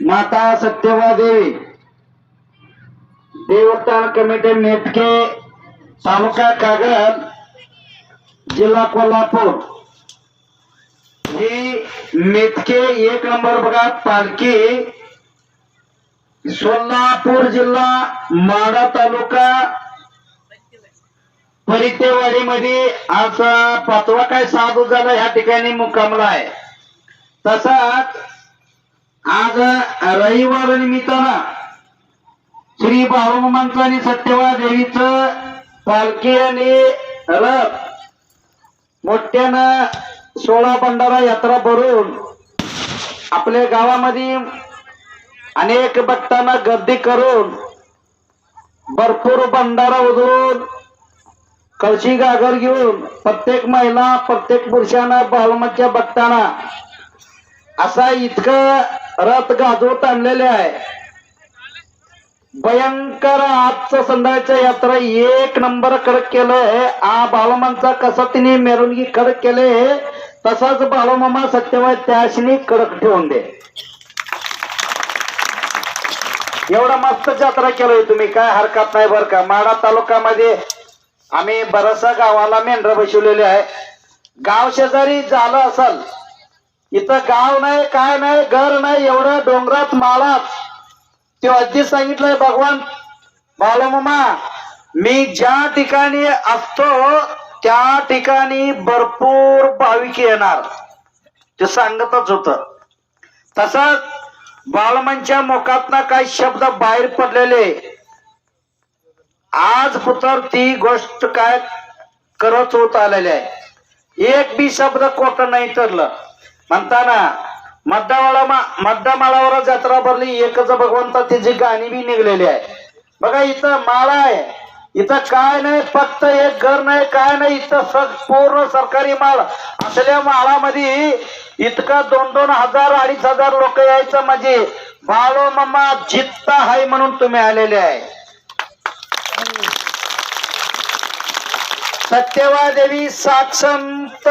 माता सत्यवा देवी देवस्थान कमिटी मेटके तालुका कागद जिल्हा कोल्हापूर. ही मेटके एक नंबर बघा पालखी सोलापूर जिल्हा माडा तालुका परितेवाडीमध्ये आज पाचवा काय साधू झाला ह्या ठिकाणी मुक्कामला आहे. तसाच आज रविवार निमित्तानं श्री बाळूमामांचं आणि सत्यवा देवीचं पालखी आणि रथ मोठ्यानं सोळा भंडारा यात्रा भरून आपल्या गावामध्ये अनेक भक्तांना गर्दी करून भरपूर भंडारा उधळून कळशी गागर घेऊन प्रत्येक महिला प्रत्येक पुरुषांना बाळूमाच्या भक्तांना असा इतकं रथ गाजवत आणलेले आहे. भयंकर आजचं संध्याच्या यात्रा एक नंबर कडक केलंय. आ बाळूमांचा कसा तिने मेरुणगी कडक केले तसाच बालमामा सत्यवाय त्याशिनी कडक ठेवून दे. एवढा मस्त जत्रा केलोय तुम्ही काय हरकत नाही बरं का. माडा तालुक्यामध्ये आम्ही बराचसा गावाला मेंढरा बसवलेले आहे. गाव शेजारी झालं असल इथं गाव नाही काय नाही घर नाही एवढं डोंगरात माळात. ते अगदी सांगितलंय भगवान बाळमामा मी ज्या ठिकाणी असतो त्या ठिकाणी भरपूर भाविक येणार. ते सांगतच होत. तसंच बालमनच्या मुखातनं काही शब्द बाहेर पडलेले. आज पुतर ती गोष्ट काय करत होत आलेली आहे. एक बी शब्द खोट नाही ठरलं. म्हणताना मद्दामाळा मद्दामाळावर जत्रा भरली एकच भगवंता तिची गाणी बी निघलेली आहे. बघा इथं माळा आहे. इथं काय नाही फक्त एक घर नाही काय नाही इथं पूर्ण सरकारी माळ. असल्या माळामध्ये इतका दोन दोन हजार अडीच हजार लोक यायचं म्हणजे बाळो मम्मा जित्ता हाय म्हणून तुम्ही आलेले आहे. सत्यवा देवी साक्षंत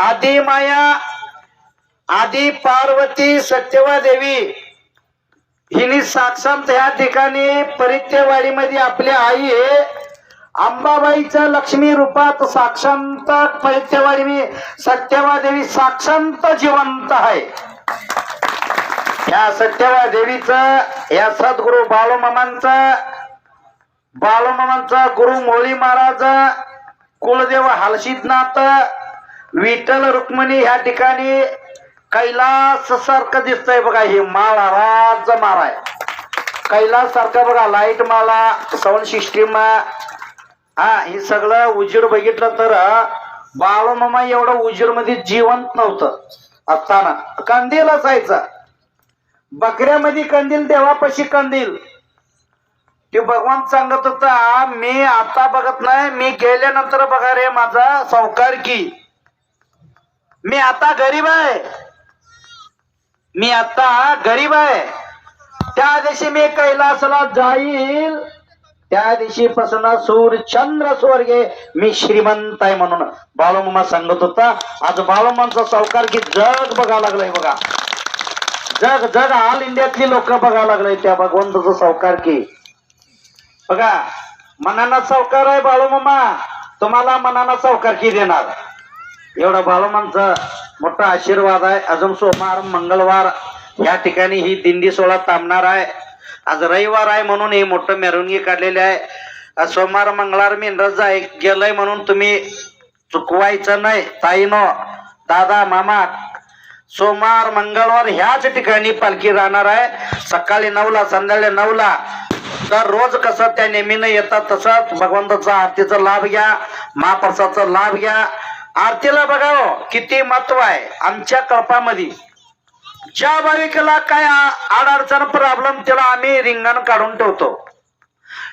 आदिमाया आदी पार्वती सत्यवा देवी हिने साक्षात या ठिकाणी परित्यवाडीमध्ये आपली आई आहे अंबाबाईच्या लक्ष्मी रूपात साक्षांत परित्यवाडी मी सत्यवा देवी साक्षांत जिवंत आहे. या सत्यवा देवीचं या सद्गुरु बाळूमामांचं बाळूमामांचा गुरु मोळी महाराज कुलदेव हलशीतनाथ विठ्ठल रुक्मिणी ह्या ठिकाणी कैलास सारखं दिसतंय बघा हे माळा राज माळा आहे. कैलास सारखं बघा लाइट माला साऊंड सिस्टीम हा हे सगळं उजीड बघितलं तर बाळूमामा एवढं उजीडमध्ये जिवंत नव्हतं. असताना कंदील असायचा. बकऱ्यामध्ये कंदील देवापाशी कंदील. ते भगवान सांगत होता मी आता बघत नाही मी गेल्यानंतर बघा रे माझा सावकार की. मी आता गरीब आहे. मी आता गरीब आहे. त्या दिवशी मी कैलासला जाईल. त्या दिवशी पासून सूर चंद्र स्वर्गे मी श्रीमंत आहे म्हणून बाळूमामा सांगत होता आज बाळूमांचा सावकार की जग बघा लागलाय बघा. जग जग ऑल इंडियातली लोक बघा लागलाय त्या भगवंताचं सावकार की. बघा मनाना सावकार आहे बाळूमामा. तुम्हाला मनाना सावकार की देणार? एवढा बाळूमांचा मोठा आशीर्वाद आहे. अजून सोमवार मंगळवार या ठिकाणी ही दिंडी सोहळा थांबणार आहे. आज रविवार आहे म्हणून हे मोठं मिरवणुकी काढलेली आहे. सोमवार मंगळवार मेंढर जाय गेलंय म्हणून तुम्ही चुकवायचं नाही. ताईनो दादा मामा सोमवार मंगळवार ह्याच ठिकाणी पालखी राहणार आहे. सकाळी नऊला संध्याकाळी नऊला तर रोज कसं त्या नेहमीनं येतात तसंच भगवंताचा आरतीचा लाभ घ्या महाप्रसादचा लाभ घ्या. आरतीला बघा हो, किती महत्त्व आहे आमच्या कळपामध्ये. ज्या भाविकेला काय अडचण प्रॉब्लेम त्याला आम्ही रिंगण काढून ठेवतो.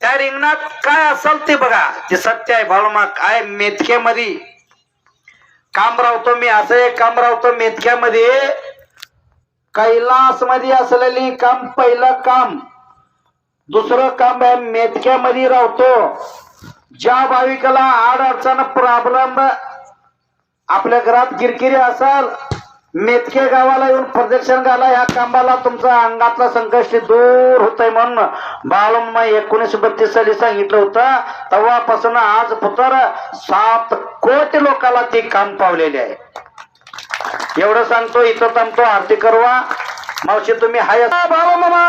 त्या रिंगणात काय असेल ते बघा. ते सत्य आहे बाळूमा काय मेथक्यामध्ये काम रावतो मी असं एक काम रावतो मेथक्यामध्ये. कैलासमध्ये असलेली काम पहिलं काम. दुसरं काम आहे मेथक्यामध्ये राहतो ज्या भाविकाला आड अडचण प्रॉब्लेम आपल्या घरात गिरकिरी असाल मेतके गावाला येऊन प्रदक्षिण घाला ह्या कांबाला तुमचा अंगातला संकष्ट दूर होतय म्हणून बाळूमा एकोणीसशे बत्तीस साली सांगितलं होतं तेव्हापासून आज पुतर सात कोटी लोकाला ती काम पावलेली आहे. एवढं सांगतो इथं थांबतो आरती करवा मावशी तुम्ही हाय. बाळूमामा